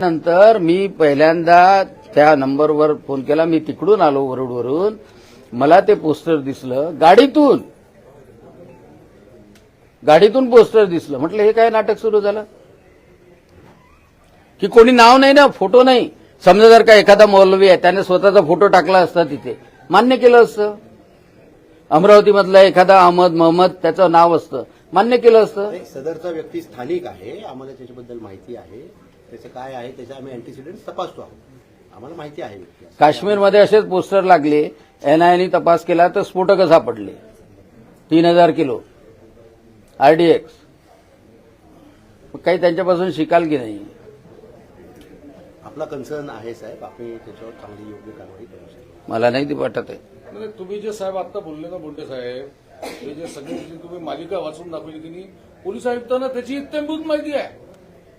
नंतर मी पहिल्यांदा त्या नंबरवर फोन केला. मी तिकडून आलो वरुडवरून. मला ते पोस्टर दिसलं. गाडीतून. गाडीतून पोस्टर दिसलं. म्हटलं हे काय नाटक सुरू झालं? की कोणी नाव नाही ना फोटो नाही. समजा जर का एखादा मौलवी आहे त्याने स्वतःचा फोटो टाकला असता तिथे. मान्य केलं असतं. अमरावतीमधला एखादा अहमद महम्मद त्याचं नाव असतं. मान्य केलं असतं. सदरचा व्यक्ती स्थानिक आहे. आम्हाला त्याच्याबद्दल माहिती आहे. त्याचं काय आहे त्याचे आम्ही अँटीसिडेंट तपासतो आहोत. आम्हाला माहिती आहे काश्मीरमध्ये असेच पोस्टर लागले एनआयने तपास केला तर स्फोटकं सापडले. तीन हजार किलो. आरडीएक्स काही त्यांच्यापासून शिकाल की नाही? आपला कन्सर्न आहे साहेब आम्ही त्याच्यावर चांगली योग्य कारवाई करू शकतो. मला नाही ती वाटत आहे. म्हणजे तुम्ही जे साहेब आता बोलले ना बोंडे साहेब हे जे सगळी जी तुम्ही मालिका वाचून दाखवली की नाही पोलीस आयुक्तांना त्याची इत्यंभूत माहिती आहे.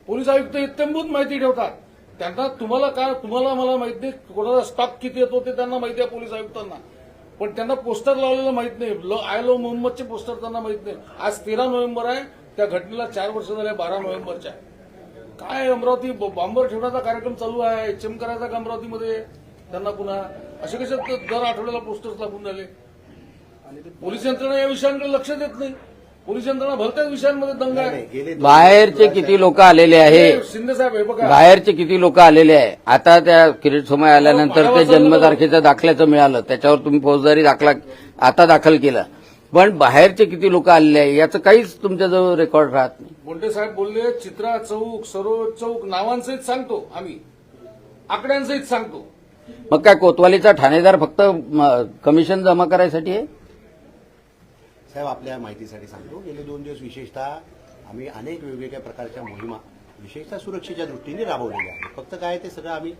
पोलीस आयुक्त इत्यंभूत माहिती ठेवतात. त्यांना तुम्हाला काय तुम्हाला मला माहीत नाही कोणाचा स्टॉक किती येतो ते त्यांना माहिती आहे पोलीस आयुक्तांना. पण त्यांना पोस्टर लावलेलं माहीत नाही. आय लो मोहम्मदचे पोस्टर त्यांना माहीत नाही. आज तेरा नोव्हेंबर आहे. त्या घटनेला चार वर्ष झाले बारा नोव्हेंबरच्या. काय अमरावती बॉम्बर ठेवण्याचा कार्यक्रम चालू आहे. एचएम करायचा का अमरावतीमध्ये? त्यांना पुन्हा असे कसे दर आठवड्याला पोस्टर्स लागून झाले पोलीस यंत्रणा या विषयांकडे लक्ष देत नाही. पोलीस यंत्रणा भलत्याच विषयांमध्ये दंग. आहे गेले दोन बाहेरचे किती लोक आलेले आहे? शिंदे साहेब हे बघा. बाहेरचे किती लोक आलेले आहे? आता त्या किरीट सोमय आल्यानंतर ते जन्मतारखेच्या दाखल्याचं मिळालं. त्याच्यावर तुम्ही फौजदारी दाखला आता दाखल केला. पण बाहेरचे किती लोक आलेले आहे? याचं काहीच तुमच्याजवळ रेकॉर्ड राहत नाही. बोंडे साहेब बोलले चित्रा चौक सरोज चौक नावांसहित सांगतो आम्ही. आकड्यांसहित सांगतो. मग काय कोतवालीचा ठाणेदार फक्त म, कमिशन जमा करायसाठी आहे? साहेब आपल्या माहितीसाठी सांगतो गेले दोन दिवस विशेषतः आम्ही अनेक वेगवेगळ्या प्रकारच्या मोहिमा विशेषतः सुरक्षेच्या दृष्टीने राबवलेल्या आहेत. फक्त काय ते सगळं आम्ही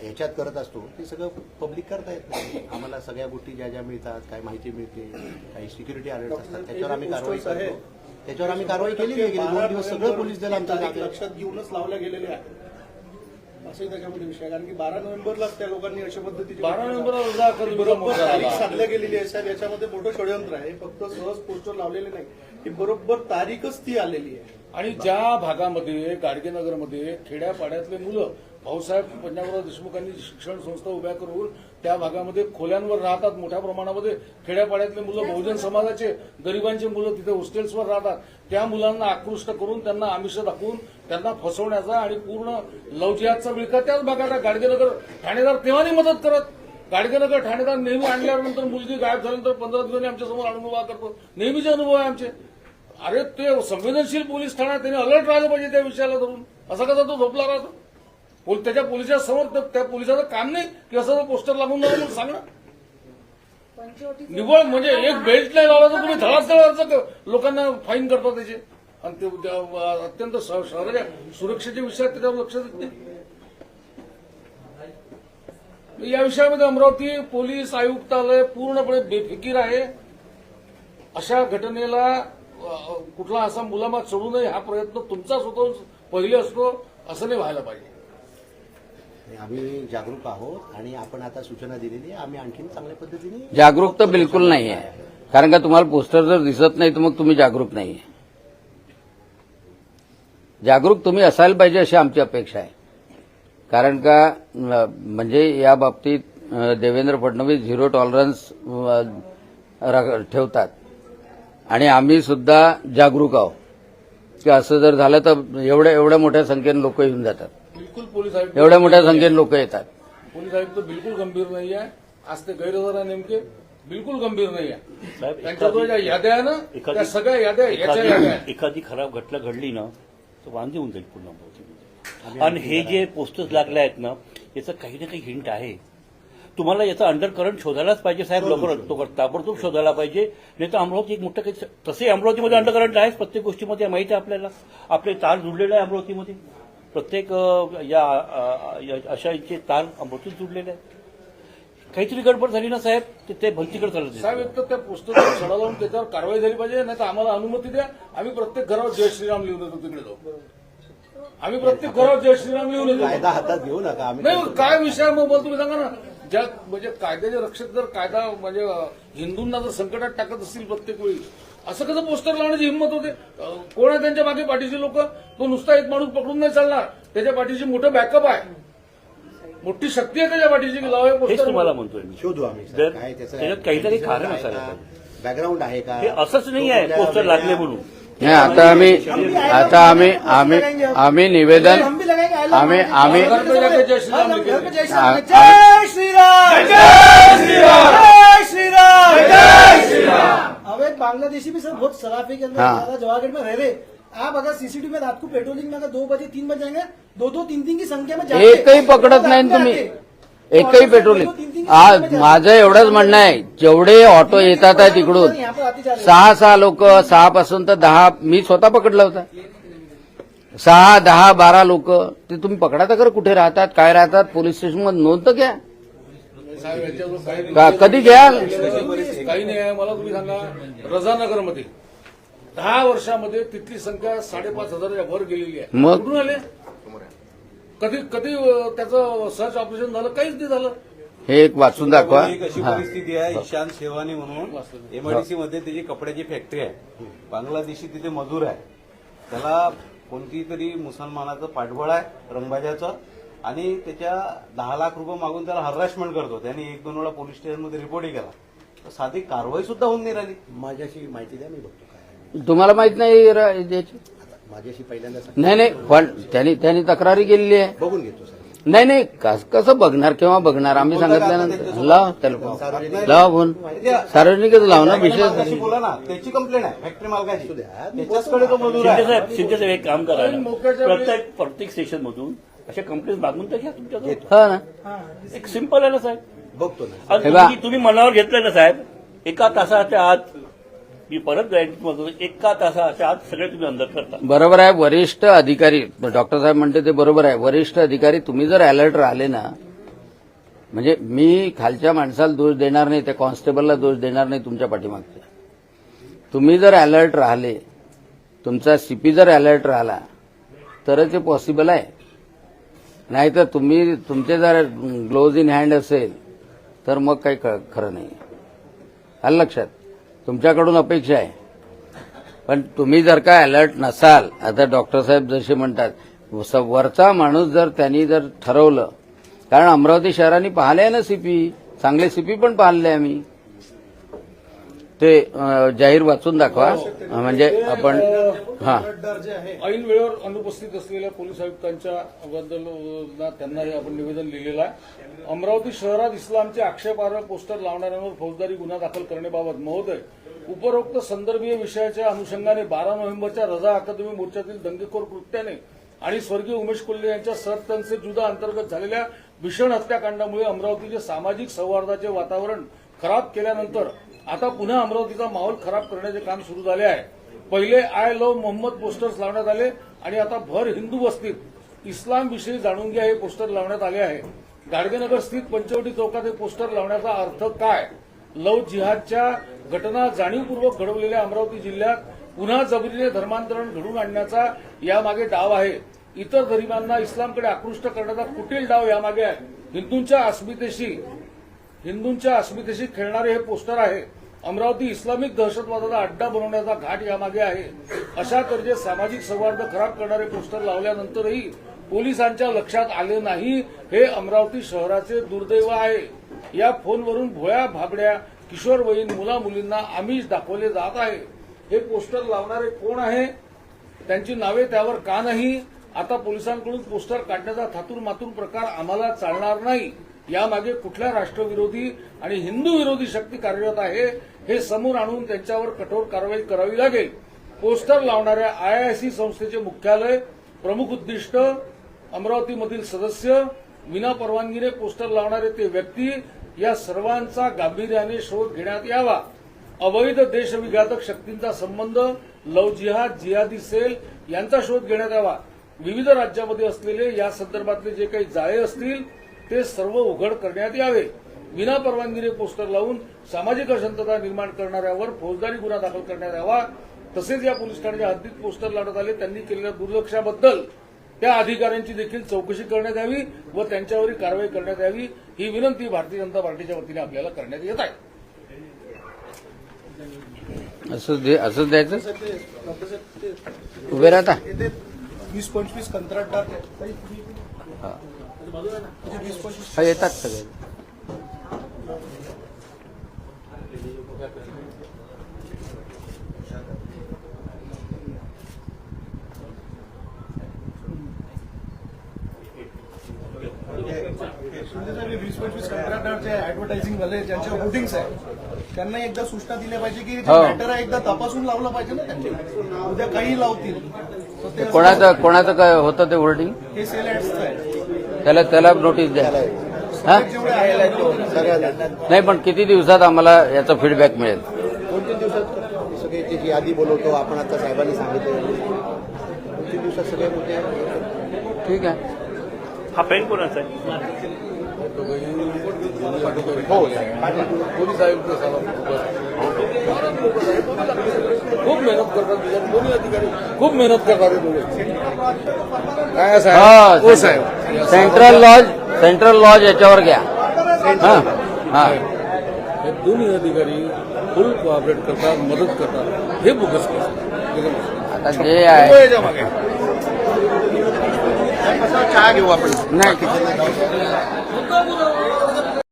ह्याच्यात करत असतो ते सगळं पब्लिक करता येत नाही. आम्हाला सगळ्या गोष्टी ज्या ज्या मिळतात काय माहिती मिळते काही सिक्युरिटी अलर्ट असतात त्याच्यावर आम्ही कारवाई करतो. त्याच्यावर आम्ही कारवाई आहे गेले दोन दिवस सगळं पोलीस दल आमचं तारीख लागलं. लक्षात घेऊनच लावल्या गेलेल्या आहेत. असंही त्याच्यामध्ये विषय. आहे कारण की बारा नोव्हेंबरलाच त्या लोकांनी अशा पद्धतीची बारा बरोबर तारीख. साधल्या गेलेली आहे साहेब. याच्यामध्ये मोठं षडयंत्र आहे. फक्त सहज पोस्टर लावलेले नाही ही बरोबर तारीखच ती आलेली आहे. आणि ज्या भागामध्ये गाडगेनगरमध्ये खेड्यापाड्यातले मुलं भाऊसाहेब पंजाबराव देशमुखांनी शिक्षण संस्था उभ्या करून त्या भागामध्ये खोल्यांवर राहतात मोठ्या प्रमाणामध्ये खेड्यापाड्यातले मुलं बहुजन समाजाचे गरिबांचे मुलं तिथे हॉस्टेल्सवर राहतात. त्या मुलांना आकृष्ट करून त्यांना आमिष दाखवून त्यांना फसवण्याचा आणि पूर्ण लवजिहातचा विळखा त्याच आहे. गाडगेनगर ठाणेदार तेव्हा नाही मदत करत. गाडगेनगर ठाणेदार नेहमी आणल्यानंतर मुलगी गायब झाल्यानंतर पंधरा दिवसांनी आमच्यासमोर अनुभव करतो. नेहमीचे अनुभव आहे आमचे. अरे ते संवेदनशील पोलीस ठाणा त्याने अलर्ट राहिलं पाहिजे त्या विषयाला धरून. असा कसा तो झोपला राहतो? पोल- त्याच्या पोलिसाच्या समोर त्या- पोलिसाचं काम नाही की असं पोस्टर लागून जावं म्हणून सांगणं? निव्वळ म्हणजे एक बेल्ट नाही लावला तर तुम्ही धडाधड लोकांना फाईन करता त्याचे. आणि ते अत्यंत शहराच्या सुरक्षेच्या विषयात त्याच्यावर लक्ष देत नाही. या विषयामध्ये अमरावती पोलीस आयुक्तालय पूर्णपणे बेफिकीर आहे. अशा घटनेला कुठला असा मुलामा चढू नये हा प्रयत्न तुमचा स्वतः पहिले असतो असं नाही व्हायला पाहिजे. आणि आम्ही जागरूक आहोत आणि आपण आता सूचना दिलेली आम्ही आणखीन चांगल्या पद्धतीने जागरूक तर बिलकुल नाही आहे कारण का तुम्हाला पोस्टर जर दिसत नाही तर मग तुम्ही जागरूक नाही आहे जागरूक तुम्ही असायला पाहिजे अशी आमची अपेक्षा आहे. कारण का म्हणजे या बाबतीत देवेंद्र फडणवीस झिरो टॉलरन्स ठेवतात. आणि आम्ही सुद्धा जागरूक आहोत. की असं जर झालं तर एवढ्या एवढ्या मोठ्या संख्येने लोक येऊन जातात. बिलकुल पोलीस आयुक्त एवढ्या मोठ्या संख्येने लोक येतात. पोलीस आयुक्त बिलकुल गंभीर नाही आहे. आज ते गैरहजर आहे नेमके. बिलकुल गंभीर नाही आहे. साहेब, त्यांच्याजवळ ज्या याद्या आहे ना त्या एखादी- सगळ्या याद्या याच्या याद्या आहेत. एखादी एखादी खराब घटना घडली ना तर वांदे होऊन जाईल पूर्ण. आणि हे जे पोस्टर्स लागले आहेत ना याचं काही ना काही हिंट आहे. तुम्हाला याचा अंडर करंट शोधायलाच पाहिजे साहेब लवकर तो ताबडतोब शोधायला पाहिजे. नाही तर अमरावती एक मोठं काही तसंही अमरावतीमध्ये अंडर करंट आहेच प्रत्येक गोष्टीमध्ये माहिती आहे आपल्याला. आपले तार जुडलेले आहे अमरावतीमध्ये. प्रत्येक या अशा याचे तार अमरावतीत जुडलेले आहेत. काहीतरी गडबड झाली ना साहेब? ते- ते भलतीकडे चालत आहे. साहेब एक तर त्या पुस्तकावर छडा लावून त्याच्यावर कारवाई झाली पाहिजे नाही तर आम्हाला अनुमती द्या. आम्ही प्रत्येक घरावर जय श्रीराम लिहून येतो तिकडे जाऊ आम्ही प्रत्येक घरावर जय श्रीराम लिहून येतो. कायदा हातात घेऊ नका आम्ही नाही काय विषय आहे मग बोल तुम्ही सांगा ना. ज्या म्हणजे कायद्याच्या रक्षक जर कायदा म्हणजे हिंदूंना जर संकटात टाकत असतील प्रत्येक वेळी असं कसं पोस्टर लावण्याची हिंमत होते कोण आहे त्यांच्या मागे पाठीचे लोक तो नुसता एक माणूस पकडून नाही चालणार त्याच्या पाठीशी मोठं बॅकअप आहे मोठी शक्ती आहे त्याच्या पाठीशी की लावा हे हेच पोस्टर तुम्हाला म्हणतोय मी शोधू आम्ही जर काय त्याचं त्याच्यात काहीतरी कारण असायला पाहिजे. बॅकग्राऊंड आहे का हे असंच नाही आहे पोस्टर लागले म्हणून नाही आता आम्ही आता आम्ही आम्ही आम्ही निवेदन आम्ही आम्ही अब एक बांग्लादेशी भी सर बहुत सराफी के अंदर हाँ। जवाहरगढ़ में रह रहे। आप अगर सीसीटीवी में रात को पेट्रोलिंग में अगर दो बजे तीन बजे जाएंगे दो दो तीन तीन की संख्या में एकही पकडत नाही तुम्ही। एकही पेट्रोलिंग आज माझं एवढंच म्हणणं आहे जेवढे ऑटो येतात आहे तिकडून है। सहा सहा लोक सहा पासून तर दहा मी स्वतः पकडला होता. सहा दहा बारा लोक ते तुम्ही पकडा तर खरं कुठे राहतात काय राहतात पोलीस स्टेशनमध्ये नोंद तर घ्या. साहेब काही नाही. का- कधी घ्याल काही नाही आहे. मला तुम्ही सांगा रजानगरमध्ये दहा वर्षामध्ये तिथली संख्या साडेपाच हजाराच्या वर गेलेली आहे. मग? कुठून आले? कधी कधी अं, त्याचं सर्च ऑपरेशन झालं? काहीच नाही झालं. हे एक वाचून दाखवा. एक अशी हा. परिस्थिती आहे? ईशान शेवानी म्हणून एमआयडीसी मध्ये त्याची कपड्याची फॅक्टरी आहे. बांगलादेशी तिथे मजूर आहे. त्याला कोणती तरी मुसलमानाचं पाठबळ आहे रंगबाजाचं. आणि त्याच्या दहा लाख रुपये मागून त्याला हरासमेंट करतो. त्याने एक दोन वेळा पोलीस स्टेशनमध्ये रिपोर्टही केला. तर साधी कारवाई सुद्धा होऊन नाही राहिली. माझ्याशी माहिती द्या मी बघतो काय. तुम्हाला माहीत नाही र- याची? आता माझ्याशी पहिल्यांदा नाही नाही पण त्यांनी त्यांनी तक्रारी केलेली आहे. बघून घेतो सर. नाही नाही कस- कसं बघणार केव्हा बघणार? आम्ही सांगितल्यानंतर लाव त्याला फोन. लाव फोन. सार्वजनिकच लाव ना मालकाशी विषय बोला ना. त्याची कंप्लेंट आहे फॅक्टरी मालकाची. द्या. त्याच्याचकडे तो मजूर शिंदे आहे साहेब शिंदे साहेब एक काम करा ना. प्रत्येक प्रत्येक स्टेशन मधून अशा कंप्लेंट मागून तर घ्या तुमच्याजवळ. हा ना. एक सिंपल आहे ना साहेब? बघतो ना. आणि हे बा- तुम्ही तुम्ही मनावर घेतलं ना साहेब? एका तासाच्या आत मी परत गॅरंटी देतो, एका तासाच्या आत सगळे तुम्ही अंदर करता. बरोबर आहे वरिष्ठ अधिकारी. डॉक्टर साहेब म्हणते ते बरोबर आहे. वरिष्ठ अधिकारी तुम्ही जर अलर्ट राहिले ना म्हणजे मी खालच्या माणसाला दोष देणार नाही त्या कॉन्स्टेबलला दोष देणार नाही तुमच्या पाठीमागचे. तुम्ही जर अलर्ट राहिले तुमचा सीपी जर अलर्ट राहिला तरच हे पॉसिबल आहे. नाहीतर तुम्ही तुमचे जर ग्लोज इन हँड असेल तर मग काही ख- खरं नाही. आलं लक्षात? तुमच्याकडून अपेक्षा आहे. पण तुम्ही जर का अलर्ट नसाल आता डॉक्टर साहेब जसे म्हणतात स- वरचा माणूस जर त्यांनी जर ठरवलं कारण अमरावती शहरांनी पाहिले आहे ना सीपी चांगले सीपी पण पाहिले आम्ही. ते जाहीर वाचून दाखवा. म्हणजे आपण हा. ऐन वेळेवर अनुपस्थित असलेल्या पोलीस आयुक्तांच्या बद्दल त्यांना त्यांनाही आपण निवेदन लिहिलेलं आहे. अमरावती शहरात इस्लामचे आक्षेपार्ह पोस्टर लावणाऱ्यांवर फौजदारी गुन्हा दाखल करण्याबाबत महोदय उपरोक्त संदर्भीय विषयाच्या अनुषंगाने बारा नोव्हेंबरच्या रजा अकादमी मोर्चातील दंगेखोर कृत्याने आणि स्वर्गीय उमेश कोल्हे यांच्या सरतनसे जुदा अंतर्गत झालेल्या भीषण हत्याकांडामुळे अमरावतीचे सामाजिक सौहार्दाचे वातावरण खराब केल्यानंतर आता पुन्हा अमरावतीचा माहोल खराब करण्याचे काम सुरू झाले आहे. पहिले आय लव्ह मोहम्मद पोस्टर्स लावण्यात आले आणि आता भर हिंदू वस्तीत इस्लामविषयी जाणून घ्या हे पोस्टर लावण्यात आले आहे. गाडगेनगर स्थित पंचवटी चौकात हे पोस्टर लावण्याचा अर्थ काय? लव जिहादच्या घटना जाणीवपूर्वक घडवलेल्या अमरावती जिल्ह्यात पुन्हा जबरीने धर्मांतरण घडवून आणण्याचा यामागे डाव आहे. इतर धर्मांना इस्लामकडे आकृष्ट करण्याचा कुटील डाव यामागे आहे. हिंदूंच्या अस्मितेशी हिंदूंच्या अस्मितेशी खेळणारे हे पोस्टर आहे. अमरावती इस्लामिक दहशतवादाचा अड्डा बनवण्याचा घाट यामागे आहे. अशा तऱ्हे सामाजिक सौहार्द खराब करणारे पोस्टर लावल्यानंतरही पोलिसांच्या लक्षात आले नाही. हे अमरावती शहराचे दुर्दैव आहे. या फोनवरून भोळ्या भाबड्या किशोरवयीन मुला मुलींना आमिष दाखवले जात आहे. हे पोस्टर लावणारे कोण आहे? त्यांची नावे त्यावर का नाही? आता पोलिसांकडून पोस्टर काढण्याचा थातूर मातूर प्रकार आम्हाला चालणार नाही. यामागे कुठल्या राष्ट्रविरोधी आणि हिंदू विरोधी शक्ती कार्यरत आहे हे समोर आणून त्यांच्यावर कठोर कारवाई करावी लागेल. पोस्टर लावणाऱ्या आयआयसी संस्थेचे मुख्यालय प्रमुख उद्दिष्ट अमरावतीमधील सदस्य विना परवानगीने पोस्टर लावणारे ते व्यक्ती या सर्वांचा गांभीर्याने शोध घेण्यात यावा. अवैध देशविघातक शक्तींचा संबंध लव जिहाद जिहादी सेल यांचा शोध घेण्यात यावा. विविध राज्यामध्ये असलेले या संदर्भातले जे काही जाळे असतील ते सर्व उघड करण्यात यावे. विना परवानगीने पोस्टर लावून सामाजिक अशांतता निर्माण करणाऱ्यावर फौजदारी गुन्हा दाखल करण्यात यावा. तसेच या पोलीस ठाण्याच्या हद्दीत पोस्टर लावण्यात आले त्यांनी केलेल्या दुर्लक्षाबद्दल त्या अधिकाऱ्यांची देखील चौकशी करण्यात यावी व त्यांच्यावरील कारवाई करण्यात यावी ही विनंती भारतीय जनता पार्टीच्या वतीने आपल्याला करण्यात येत आहे. असं असंच द्यायचं? उभे राहता. वीस पंचवीस कंत्राटदार हा. वीस पंचवीस हा, येतात सगळे ऍडव्हर्टायझिंग झाले ज्यांच्या होर्डिंग्स आहे त्यांना एकदा सूचना दिल्या पाहिजे की. मॅटर एकदा तपासून लावलं पाहिजे ना त्यांनी उद्या काही लावतील कोणाचं कोणाचं काय होतं ते होर्डिंग हे सेल ऍड्सचं आहे त्याला त्याला नोटीस द्या. हा? नाही पण किती दिवसात आम्हाला याचा फीडबॅक मिळेल? दिवसात? त्याची यादी बोलवतो आपण आता साहेबांनी सांगितलं दिवसात सगळे मुद्दे ठीक आहे. हा पेन कोणाचा आहे? पोलीस आयुक्त खूप मेहनत करतात दोन्ही अधिकारी खूप मेहनत करतात हे काय साहेब? हो साहेब. हा सेंट्रल लॉज सेंट्रल लॉज याच्यावर घ्या. हा. हा. हे दोन्ही अधिकारी फुल कोऑपरेट करतात मदत करतात. हे बोगस करतात आता जे आहे चहा घेऊ आपण. नाही.